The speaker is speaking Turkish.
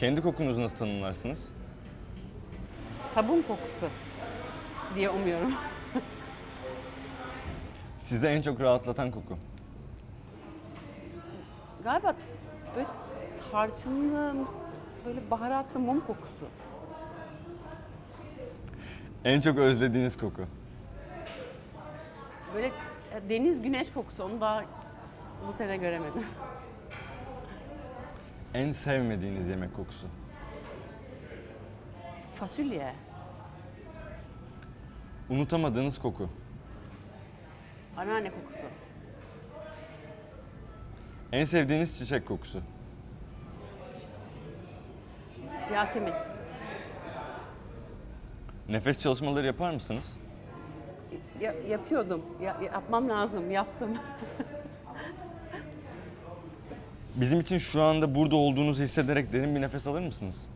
Kendi kokunuzu nasıl tanımlarsınız? Sabun kokusu diye umuyorum. Sizi en çok rahatlatan koku. Galiba böyle tarçınlı, böyle baharatlı mum kokusu. En çok özlediğiniz koku. Böyle deniz güneş kokusu. Onu daha bu sene göremedim. En sevmediğiniz yemek kokusu. Fasulye. Unutamadığınız koku. Anneanne kokusu. En sevdiğiniz çiçek kokusu. Yasemin. Nefes çalışmaları yapar mısınız? Ya- yapıyordum. Ya- yapmam lazım. Yaptım. Bizim için şu anda burada olduğunuzu hissederek derin bir nefes alır mısınız?